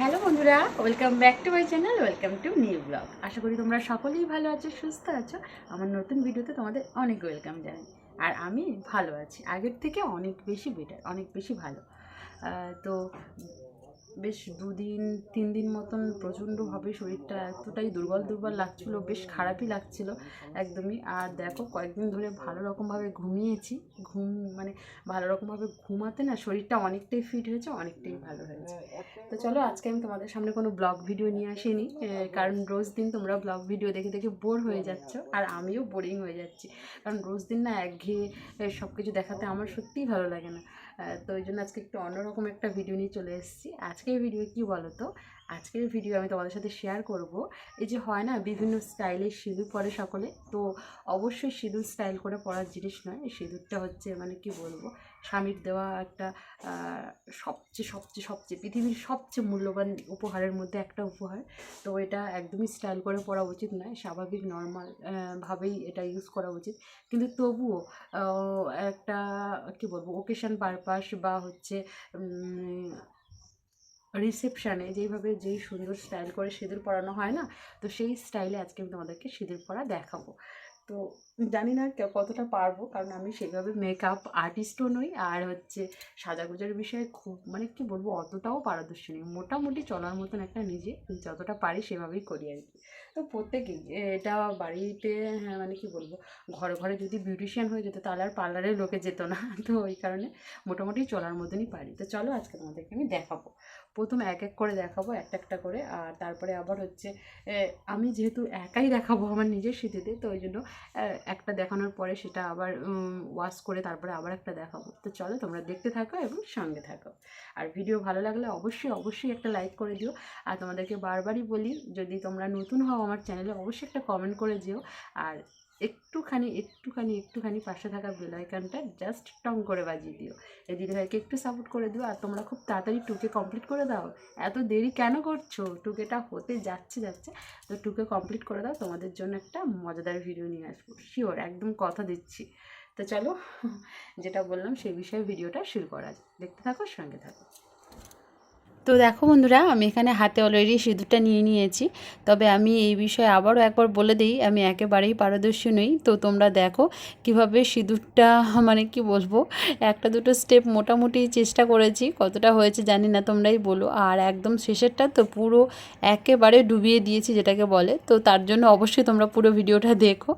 Hello বন্ধুরা welcome back to my channel welcome to new blog আশা করি তোমরা সকলেই ভালো আছো, সুস্থ আছো। আমার নতুন ভিডিওতে তোমাদের অনেক ওয়েলকাম জানাই। আর আমি ভালো আছি, আগের থেকে অনেক বেশি বেটার অনেক বেশি ভালো। তো বেশ দুদিন তিন দিন মতন প্রচণ্ডভাবে শরীরটা এতটাই দুর্বল দুর্বল লাগছিল, বেশ খারাপই লাগছিল একদমই। আর দেখো, কয়েকদিন ধরে ভালো রকমভাবে ঘুমিয়েছি। ঘুম মানে ভালো রকমভাবে ঘুমাতে না শরীরটা অনেকটাই ফিট হয়েছে, অনেকটাই ভালো হয়েছে। তো চলো, আজকে আমি তোমাদের সামনে কোনো ব্লগ ভিডিও নিয়ে আসিনি কারণ রোজ দিন তোমরা ব্লগ ভিডিও দেখে দেখে বোর হয়ে যাচ্ছ, আর আমিও বোরিং হয়ে যাচ্ছি। কারণ রোজ দিন না একঘেয়ে সব কিছু দেখাতে আমার সত্যিই ভালো লাগে না। তো ওই জন্য আজকে একটু অন্যরকম একটা ভিডিও নিয়ে চলে এসেছি। আজকের ভিডিও কি বলো তো আজকের ভিডিও আমি তোমাদের সাথে শেয়ার করব। এই যে হয় না, বিভিন্ন স্টাইলের সিঁদুর পরে সকলে। তো অবশ্যই সিঁদুর স্টাইল করে পরার জিনিস নয়। এই সিঁদুরটা হচ্ছে মানে কি বলব, স্বামীর দেওয়া একটা সবচেয়ে সবচেয়ে সবচেয়ে, পৃথিবীর সবচেয়ে মূল্যবান উপহারের মধ্যে একটা উপহার। তো এটা একদমই স্টাইল করে পরা উচিত নয়। স্বাভাবিক নর্মাল ভাবেই এটা ইউজ করা উচিত। কিন্তু তবুও একটা কি বলব ওকেশন পারপাস বা হচ্ছে রিসেপশানে যেইভাবে যেই সুন্দর স্টাইল করে সিঁদুর পরানো হয় না, তো সেই স্টাইলে আজকে আমি তোমাদেরকে সিঁদুর পরা দেখাবো। তো জানি না কতটা পারব, কারণ আমি সেভাবে মেকআপ আর্টিস্টও নই, আর হচ্ছে সাজাগোজার বিষয়ে খুব মানে কি বলব, অতটাও পারদর্শী নই। মোটামুটি চলার মতন একটা নিজে, যতটা পারি সেভাবেই করি আর কি। তো প্রত্যেকেই, এটা বাড়িতে হ্যাঁ মানে কি বলব, ঘরে ঘরে যদি বিউটিশিয়ান হয়ে যেত, তাহলে আর পার্লারের লোকে যেত না। তো ওই কারণে মোটামুটি চলার মতনই পারি। তো চলো আজকে তোমাদেরকে আমি দেখাবো। প্রথম এক এক করে দেখাবো, একটা একটা করে। আর তারপরে আবার হচ্ছে আমি যেহেতু একাই দেখাবো আমার নিজের স্মৃতিতে, তো ওই জন্য একটা দেখানোর পরে সেটা আবার ওয়াশ করে তারপরে আবার একটা দেখাবো। তো চলো তোমরা দেখতে থাকো এবং সঙ্গে থাকো। আর ভিডিও ভালো লাগলে অবশ্যই অবশ্যই একটা লাইক করে দিও। আর তোমাদেরকে বারবারই বলি, যদি তোমরা নতুন হও আমার চ্যানেলে অবশ্যই একটা কমেন্ট করে দিও। আর একটুখানি একটুখানি একটুখানি পাশে থাকা বেলাইকানটা জাস্ট টং করে বাজিয়ে দিও। এই দিদিভাইকে একটু সাপোর্ট করে দিও, আর তোমরা খুব তাড়াতাড়ি টুকে কমপ্লিট করে দাও। এত দেরি কেন করছ? টুকেটা হতে যাচ্ছে যাচ্ছে। তো টুকে কমপ্লিট করে দাও, তোমাদের জন্য একটা মজাদার ভিডিও নিয়ে আসব। শিওর একদম কথা দিচ্ছি। তো চলো, যেটা বললাম সেই বিষয়ে ভিডিওটা শুরু করা দেখতে থাকো, সঙ্গে থাকো। তো দেখো বন্ধুরা, আমি এখানে হাতে অলরেডি সিঁদুরটা নিয়ে নিয়েছি। তবে আমি এই বিষয়ে আবারও একবার বলে দিই, আমি একেবারেই পারদর্শী নই। তো তোমরা দেখো কীভাবে সিঁদুরটা মানে কি বলব, একটা দুটো স্টেপ মোটামুটি চেষ্টা করেছি। কতটা হয়েছে জানি না, তোমরাই বলো। আর একদম শেষেরটা তো পুরো একেবারে ডুবিয়ে দিয়েছি যেটাকে বলে। তো তার জন্য অবশ্যই তোমরা পুরো ভিডিওটা দেখো।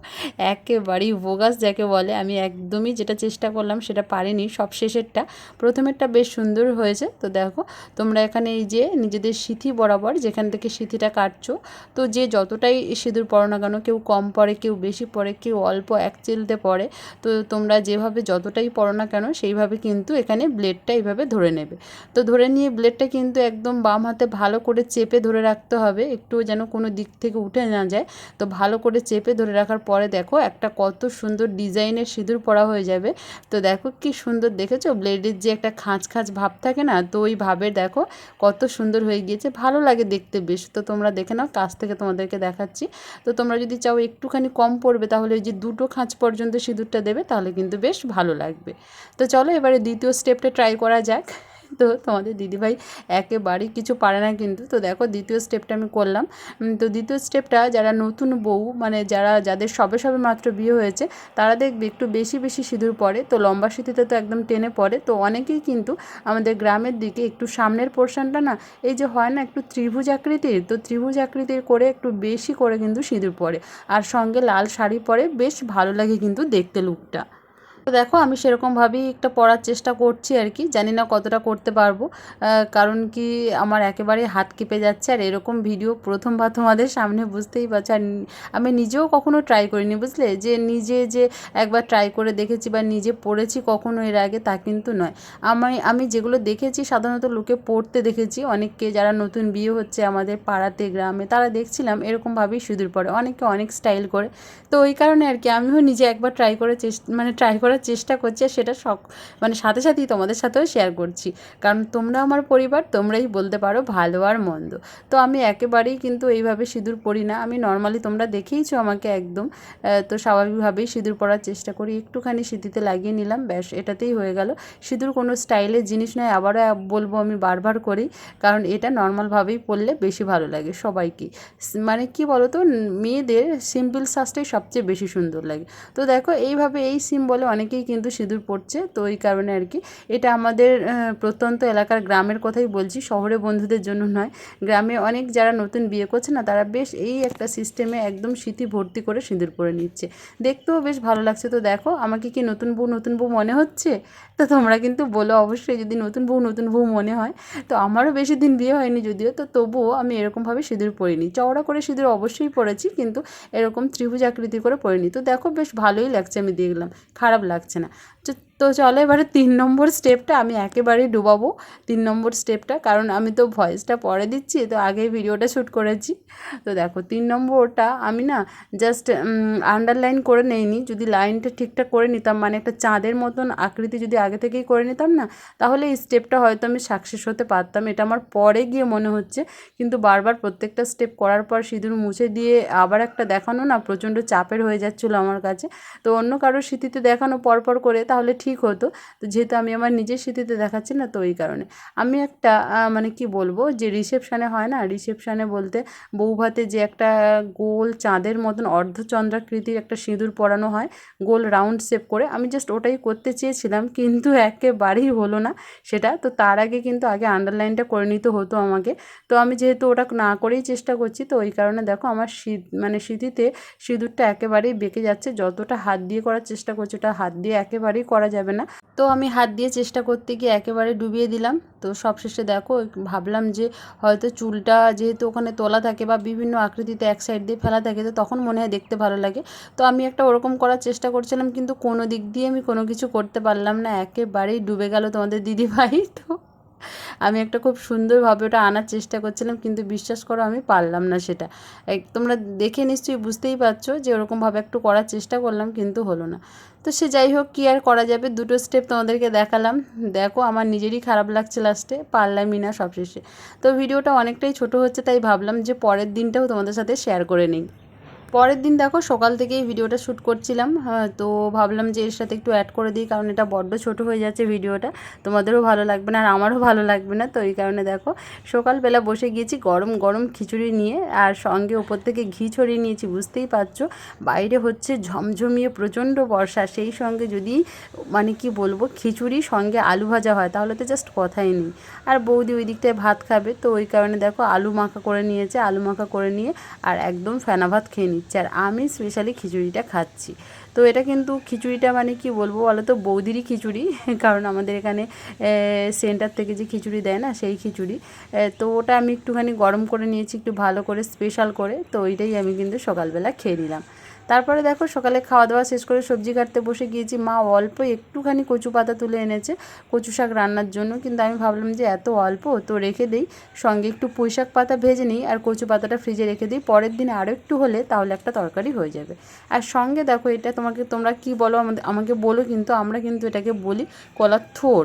একেবারেই বোগাস যাকে বলে। আমি একদমই যেটা চেষ্টা করলাম সেটা পারিনি, সব শেষেরটা। প্রথমেরটা বেশ সুন্দর হয়েছে। তো দেখো, তোমরা এখানে এই যে নিজেদের সিথি বরাবর যেখান থেকে সিথিটা কাটছো, তো যে যতটাই সিঁদুর পরো না কেন, কেউ কম পরে, কেউ বেশি পরে, কেউ অল্প এক চিলতে পরে, তো তোমরা যেভাবে যতটাই পরো না কেন, সেইভাবে কিন্তু এখানে ব্লেডটা এইভাবে ধরে নেবে। তো ধরে নিয়ে ব্লেডটা কিন্তু একদম বাম হাতে ভালো করে চেপে ধরে রাখতে হবে একটু যেন কোনো দিক থেকে উঠে না যায়। তো ভালো করে চেপে ধরে রাখার পরে দেখো, একটা কত সুন্দর ডিজাইনের সিঁদুর পরা হয়ে যাবে। তো দেখো কি সুন্দর, দেখেছ? ব্লেডের যে একটা খাঁচ খাঁচ ভাব থাকে না, তো ওই ভাবের দেখো কত সুন্দর হয়ে গিয়েছে। ভালো লাগে দেখতে বেশ। তো তোমরা দেখে নাও, কাছ থেকে তোমাদেরকে দেখাচ্ছি। তো তোমরা যদি চাও একটুখানি কম পড়বে, তাহলে ওই যে দুটো খাঁচ পর্যন্ত সিঁদুরটা দেবে, তাহলে কিন্তু বেশ ভালো লাগবে। তো চলো এবারে দ্বিতীয় স্টেপটা ট্রাই করা যাক। তো তোমাদের দিদিভাই একেবারেই কিছু পারে না কিন্তু। তো দেখো, দ্বিতীয় স্টেপটা আমি করলাম। তো দ্বিতীয় স্টেপটা যারা নতুন বউ মানে যারা, যাদের সবে সবে মাত্র বিয়ে হয়েছে, তারা দেখবে একটু বেশি বেশি সিঁদুর পরে। তো লম্বা সিঁথিতে তো একদম টেনে পড়ে। তো অনেকেই কিন্তু আমাদের গ্রামের দিকে একটু সামনের পোর্শনটা না, এই যে হয় না একটু ত্রিভুজ আকৃতির, তো ত্রিভুজ আকৃতির করে একটু বেশি করে কিন্তু সিঁদুর পরে। আর সঙ্গে লাল শাড়ি পরে বেশ ভালো লাগে কিন্তু দেখতে লুকটা তো দেখো, আমি সেরকমভাবেই একটা পড়ার চেষ্টা করছি আর কি। জানি না কতটা করতে পারব। কারণ কি, আমার একেবারে হাত কেঁপে যাচ্ছে আর এরকম ভিডিও প্রথমবার তোমাদের সামনে বুঝতেই পারছ। আর আমি নিজেও কখনো ট্রাই করিনি, বুঝলে? যে নিজে যে একবার ট্রাই করে দেখেছি বা নিজে পড়েছি কখনো এর আগে, তা কিন্তু নয়। আমি আমি যেগুলো দেখেছি, সাধারণত লোকে পড়তে দেখেছি। অনেককে যারা নতুন বিয়ে হচ্ছে আমাদের পাড়াতে, গ্রামে, তারা দেখছিলাম এরকমভাবেই সিঁদুর পড়ে। অনেকে অনেক স্টাইল করে। তো ওই কারণে আর কি, আমিও নিজে একবার ট্রাই করে চেষ্টা মানে ট্রাই করার করার চেষ্টা করছি আর সেটা শখ মানে সাথে সাথেই তোমাদের সাথেও শেয়ার করছি। কারণ তোমরা আমার পরিবার, তোমরাই বলতে পারো ভালো আর মন্দ। তো আমি একেবারেই কিন্তু এইভাবে সিঁদুর পরি না। আমি নর্মালি তোমরা দেখেইছো আমাকে একদম। তো স্বাভাবিকভাবেই সিঁদুর পরার চেষ্টা করি। একটুখানি সিঁথিতে লাগিয়ে নিলাম, ব্যাস, এটাতেই হয়ে গেল। সিঁদুর কোনো স্টাইলের জিনিস নয়, আবারও বলব আমি বারবার করি। কারণ এটা নর্মালভাবেই পরলে বেশি ভালো লাগে সবাইকেই স- মানে কি বলো তো মেয়েদের সিম্পল সাজটাই সবচেয়ে বেশি সুন্দর লাগে। তো দেখো, এইভাবে এই সিম্বলে অনেকেই কিন্তু সিঁদুর পড়ছে, তো এই কারণে আর কি। এটা আমাদের প্রত্যন্ত এলাকার গ্রামের কথাই বলছি, শহরে বন্ধুদের জন্য নয়। গ্রামে অনেক যারা নতুন বিয়ে করছে না, তারা বেশ এই একটা সিস্টেমে একদম স্মৃতি ভর্তি করে সিঁদুর পরে নিচ্ছে। দেখতেও বেশ ভালো লাগছে। তো দেখো, আমাকে কি নতুন বউ নতুন বউ মনে হচ্ছে? তো তোমরা কিন্তু বলো অবশ্যই, যদি নতুন বউ নতুন বউ মনে হয়। তো আমারও বেশি দিন বিয়ে হয়নি যদিও, তো তবুও আমি এরকমভাবে সিঁদুর পরিনি। চওড়া করে সিঁদুর অবশ্যই পরেছি, কিন্তু এরকম ত্রিভুজ আকৃতি করে পরিনি। তো দেখো, বেশ ভালোই লাগছে আমি দেখলাম। খারাপ লাগছে না। তো- চলো এবারে তিন নম্বর স্টেপটা আমি একেবারেই ডুবাবো। তিন নম্বর স্টেপটা কারণ আমি তো ভয়েসটা পরে দিচ্ছি, তো আগে ভিডিওটা শ্যুট করেছি। তো দেখো, তিন নম্বরটা আমি না জাস্ট আন্ডারলাইন করে নেইনি। যদি লাইনটা ঠিকঠাক করে নিতাম মানে একটা চাঁদের মতন আকৃতি যদি আগে থেকেই করে নিতাম না, তাহলে এই স্টেপটা হয়তো আমি সাকসেস হতে পারতাম। এটা আমার পরে গিয়ে মনে হচ্ছে। কিন্তু বারবার প্রত্যেকটা স্টেপ করার পর সিঁদুর মুছে দিয়ে আবার একটা দেখানো না প্রচণ্ড চাপের হয়ে যাচ্ছিল আমার কাছে। তো অন্য কারোর স্মৃতিতে দেখানো পরপর করে, তাহলে ঠিক হতো। তো যেহেতু আমি আমার নিজের স্মৃতিতে দেখাচ্ছি না, তো ওই কারণে। আমি একটা মানে কি বলব, যে রিসেপশানে হয় না রিসেপশানে বলতে বৌভাতে যে একটা গোল চাঁদের মতন অর্ধচন্দ্রাকৃতির একটা সিঁদুর পরানো হয়, গোল রাউন্ড শেপ করে, আমি জাস্ট ওটাই করতে চেয়েছিলাম, কিন্তু একেবারেই হলো না সেটা। তো তার আগে কিন্তু আগে আন্ডারলাইনটা করে নিতে হতো আমাকে। তো আমি যেহেতু ওটা না করেই চেষ্টা করছি, তো ওই কারণে দেখো আমার শীত মানে স্মৃতিতে সিঁদুরটা একেবারেই বেঁকে যাচ্ছে। যতটা হাত দিয়ে করার চেষ্টা করছি, ওটা হাত দিয়ে একেবারেই করা যাবে না। তো আমি হাত দিয়ে চেষ্টা করতে গিয়ে একেবারে ডুবিয়ে দিলাম। তো সবশেষে দেখো ভাবলাম যে হয়তো চুলটা যেহেতু ওখানে তোলা থাকে বা বিভিন্ন আকৃতিতে এক সাইড দিয়ে ফেলা থাকে, তো তখন মনে হয় দেখতে ভালো লাগে। তো আমি একটা ওরকম করার চেষ্টা করছিলাম, কিন্তু কোনো দিক দিয়ে আমি কোনো কিছু করতে পারলাম না। একেবারেই ডুবে গেল তোমাদের দিদিভাই। তো আমি একটা খুব সুন্দরভাবে ওটা আনার চেষ্টা করছিলাম, কিন্তু বিশ্বাস করো আমি পারলাম না সেটা। তোমরা দেখে নিশ্চয়ই বুঝতেই পারছ যে ওরকমভাবে একটু করার চেষ্টা করলাম, কিন্তু হলো না। তো সে যাই হোক, কী আর করা যাবে? দুটো স্টেপ তোমাদেরকে দেখালাম। দেখো, আমার নিজেরই খারাপ লাগছে লাস্টে পারলামই না সবশেষে। তো ভিডিওটা অনেকটাই ছোট হচ্ছে, তাই ভাবলাম যে পরের দিনটাও তোমাদের সাথে শেয়ার করে নিই। পরের দিন দেখো সকাল থেকেই ভিডিওটা শ্যুট করছিলাম হ্যাঁ, তো ভাবলাম যে এর সাথে একটু অ্যাড করে দিই কারণ এটা বড্ড ছোট হয়ে যাচ্ছে ভিডিওটা তোমাদেরও ভালো লাগবে না আর আমারও ভালো লাগবে না তো এই কারণে দেখো সকালবেলা বসে গিয়েছি গরম গরম খিচুড়ি নিয়ে আর সঙ্গে ওপর থেকে ঘি ছড়িয়ে নিয়েছি বুঝতেই পারছ। বাইরে হচ্ছে ঝমঝমিয়ে প্রচণ্ড বর্ষা সেই সঙ্গে যদি মানে কি বলব খিচুড়ি সঙ্গে আলু ভাজা হয় তাহলে তো জাস্ট কথাই নেই। আর বৌদি ওই দিকটায় ভাত খাবে তো ওই কারণে দেখো আলু মাখা করে নিয়েছে আলু মাখা করে নিয়ে আর একদম ফেনা ভাত খেয়ে নিচ্ছে আর আমি স্পেশালি খিচুড়িটা খাচ্ছি। তো এটা কিন্তু খিচুড়িটা মানে কি বলব বলো তো বৌদিরই খিচুড়ি, কারণ আমাদের এখানে সেন্টার থেকে যে খিচুড়ি দেয় না, সেই খিচুড়ি। তো ওটা আমি একটুখানি গরম করে নিয়েছি, একটু ভালো করে স্পেশাল করে। তো ওইটাই আমি কিন্তু সকালবেলা খেয়ে নিলাম। তারপরে দেখো সকালে খাওয়া দাওয়া শেষ করে সবজি কাটতে বসে গিয়েছি। মা অল্প একটুখানি কচু পাতা তুলে এনেছে কচু শাক রান্নার জন্য। কিন্তু আমি ভাবলাম যে এত অল্প তো রেখে দিই, সঙ্গে একটু পুঁই শাক পাতা ভেজে নিই আর কচু পাতাটা ফ্রিজে রেখে দিই। পরের দিন আরও একটু হলে তাহলে একটা তরকারি হয়ে যাবে। আর সঙ্গে দেখো এটা তোমাকে, তোমরা কি বলো আমাদের, আমাকে বলো কিন্তু, আমরা কিন্তু এটাকে বলি কলার থোর।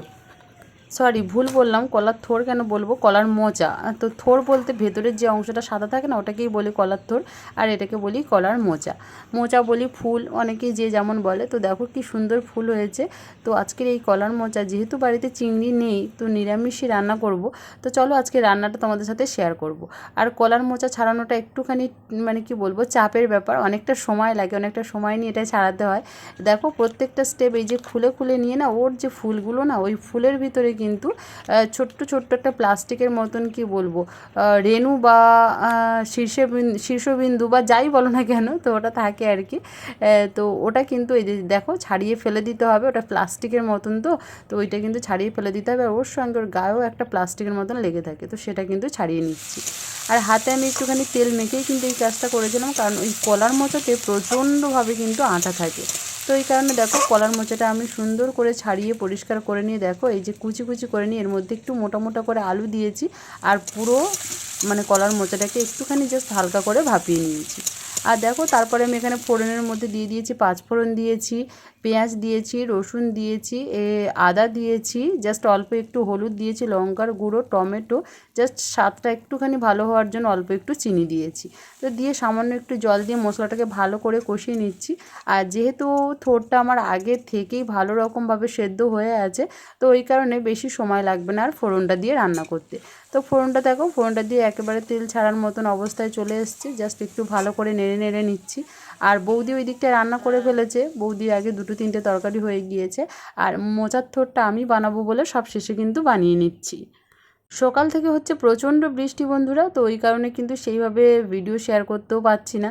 সরি ভুল বললাম। কলার থোর কেন বলব? কলার মোচা তো থোর বলতে ভেতরের যে অংশটা সাদা থাকে না, ওটাকেই বলি কলার থোর। আর এটাকে বলি কলার মোচা মোচা বলি ফুল, অনেকেই যে যেমন বলে। তো দেখো কি সুন্দর ফুল হয়েছে। তো আজকের এই কলার মোচা যেহেতু বাড়িতে চিংড়ি নেই, তো নিরামিষই রান্না করব। তো চলো আজকে রান্নাটা তোমাদের সাথে শেয়ার করব। আর কলার মোচা ছাড়ানোটা একটুখানি মানে কি বলব, চাপের ব্যাপার। অনেকটা সময় লাগে, অনেকটা সময় নিয়ে এটা ছাড়াতে হয়। দেখো প্রত্যেকটা স্টেপ এই যে খুলে খুলে নিয়ে না, ওর যে ফুলগুলো না, ওই ফুলের ভিতরে কিন্তু ছোট্ট ছোট্ট একটা প্লাস্টিকের মতন কি বলব রেণু বা আহ, শীর্ষবিন্দু বা যাই বলো না কেন তো ওটা থাকে আর কি। তো ওটা কিন্তু এই যে দেখো ছাড়িয়ে ফেলে দিতে হবে ওটা প্লাস্টিকের মতন তো তো ওইটা কিন্তু ছাড়িয়ে ফেলে দিতে হবে। আর ওর সঙ্গে ওর গায়েও একটা প্লাস্টিকের মতন লেগে থাকে তো সেটা কিন্তু ছাড়িয়ে নিচ্ছি। আর হাতে আমি একটুখানি তেল মেখেই কিন্তু এই কাজটা করেছিলাম কারণ ওই কলার মোচাতে প্রচণ্ডভাবে কিন্তু আঠা থাকে। তো এই কারণে দেখো কলার মোচাটা আমি সুন্দর করে ছাড়িয়ে পরিষ্কার করে নিয়ে দেখো, এই যে কুচি কুচি করে নিয়ে এর মধ্যে একটু মোটা মোটা করে আলু দিয়েছি আর পুরো মানে কলার মোচাটাকে একটুখানি জাস্ট হালকা করে ভাপিয়ে নিয়েছি। আর দেখো, তারপরে আমি এখানে ফোড়নের মধ্যে দিয়ে দিয়েছি, পাঁচ ফোড়ন দিয়েছি, পেঁয়াজ দিয়েছি, রসুন দিয়েছি, এ, আদা দিয়েছি জাস্ট অল্প একটু হলুদ দিয়েছি, লঙ্কার গুঁড়ো, টমেটো জাস্ট স্বাদটা একটুখানি ভালো হওয়ার জন্য অল্প একটু চিনি দিয়েছি। তো দিয়ে সামান্য একটু জল দিয়ে মশলাটাকে ভালো করে কষিয়ে নিচ্ছি। আর যেহেতু থোরটা আমার আগে থেকেই ভালো রকমভাবে সেদ্ধ হয়ে আছে, তো ওই কারণে বেশি সময় লাগবে না আর ফোড়নটা দিয়ে রান্না করতে। তো ফোড়নটা দেখো, ফোড়নটা দিয়ে একেবারে তেল ছাড়ার মতন অবস্থায় চলে এসছে। জাস্ট একটু ভালো করে নেড়ে নেড়ে নিচ্ছি। আর বৌদি ওই দিকটা রান্না করে ফেলেছে। বৌদি আগে দুটো তিনটে তরকারি হয়ে গিয়েছে। আর মোচার থোরটা আমি বানাবো বলে সব শেষে কিন্তু বানিয়ে নিচ্ছি। সকাল থেকে হচ্ছে প্রচণ্ড বৃষ্টি বন্ধুরা, তো ওই কারণে কিন্তু সেইভাবে ভিডিও শেয়ার করতেও পারছি না।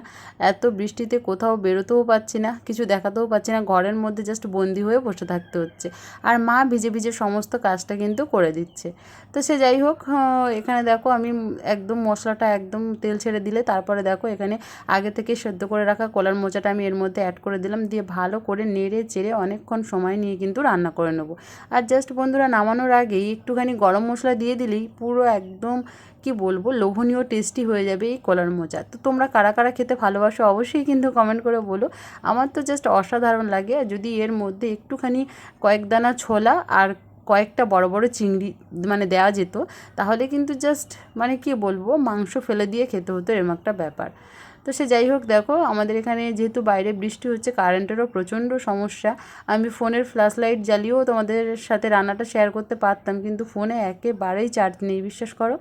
এত বৃষ্টিতে কোথাও বেরোতেও পারছি না, কিছু দেখাতেও পারছি না, ঘরের মধ্যে জাস্ট বন্দি হয়ে বসে থাকতে হচ্ছে। আর মা ভিজে ভিজে সমস্ত কাজটা কিন্তু করে দিচ্ছে। তো সে যাই হোক এখানে দেখো আমি একদম মশলাটা একদম তেল ছেড়ে দিলে, তারপরে দেখো এখানে আগে থেকে সেদ্ধ করে রাখা কলার মোচাটা আমি এর মধ্যে অ্যাড করে দিলাম, দিয়ে ভালো করে নেড়ে চেড়ে অনেকক্ষণ সময় নিয়ে কিন্তু রান্না করে নেব। আর জাস্ট বন্ধুরা, নামানোর আগেই একটুখানি গরম মশলা দিয়ে দিলেই পুরো একদম, কি বলব, লোভনীয় টেস্টি হয়ে যাবে এই কলার মোচা তো তোমরা কারা কারা খেতে ভালোবাসো অবশ্যই কিন্তু কমেন্ট করে বলো। আমার তো জাস্ট অসাধারণ লাগে। আর যদি এর মধ্যে একটুখানি কয়েক দানা ছোলা আর কয়েকটা বড় বড় চিংড়ি মানে দেওয়া যেত, তাহলে কিন্তু জাস্ট মানে কি বলব, মাংস ফেলে দিয়ে খেতে হতো এরম একটা ব্যাপার। তো সে যাই হোক, দেখো, আমাদের এখানে যেহেতু বাইরে বৃষ্টি হচ্ছে, কারেন্টেরও প্রচণ্ড সমস্যা। আমি ফোনের ফ্ল্যাশ লাইট জ্বালিয়েও তোমাদের সাথে রান্নাটা শেয়ার করতে পারতাম, কিন্তু ফোনে একেবারেই চার্জ নেই বিশ্বাস করো।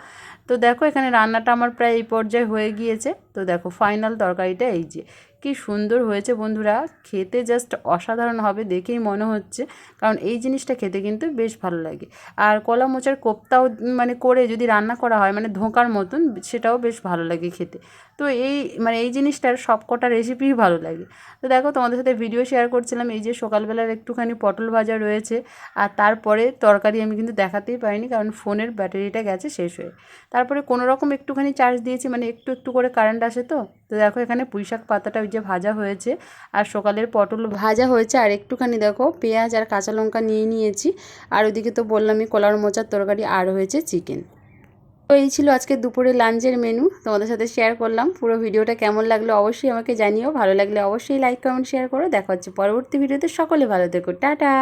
তো দেখো, এখানে রান্নাটা আমার প্রায় এই পর্যায়ে হয়ে গিয়েছে। তো দেখো ফাইনাল তরকারিটা এই যে, কি সুন্দর হয়েছে বন্ধুরা। খেতে জাস্ট অসাধারণ হবে দেখেই মনে হচ্ছে, কারণ এই জিনিসটা খেতে কিন্তু বেশ ভালো লাগে। আর কলা মোচার কোপ্তাও মানে করে যদি রান্না করা হয় মানে ধোঁকার মতন, সেটাও বেশ ভালো লাগে খেতে। তো এই মানে এই জিনিসটার সব কটা রেসিপিই ভালো লাগে। তো দেখো তোমাদের সাথে ভিডিও শেয়ার করছিলাম, এই যে সকালবেলার একটুখানি পটল ভাজা রয়েছে, আর তারপরে তরকারি আমি কিন্তু দেখাতেই পারিনি, কারণ ফোনের ব্যাটারিটা গেছে শেষ হয়ে। তারপরে কোনো রকম একটুখানি চার্জ দিয়েছি মানে একটু একটু করে কারেন্ট আসে তো তো দেখো এখানে পুঁইশাক পাতাটা ওই যে ভাজা হয়েছে, আর সকালের পটল ভাজা হয়েছে, আর একটুখানি দেখো পেঁয়াজ আর কাঁচা লঙ্কা নিয়ে নিয়েছি, আর ওইদিকে তো বললামই কলার মোচার তরকারি আর হয়েছে চিকেন তো এই ছিল আজকে দুপুরে লাঞ্চের মেনু তোমাদের সাথে শেয়ার করলাম। পুরো ভিডিওটা কেমন লাগল অবশ্যই আমাকে জানিও। ভালো লাগলে অবশ্যই লাইক কমেন্ট শেয়ার করো। দেখা হচ্ছে পরবর্তী ভিডিওতে। সকলে ভালো থেকো। টাটা!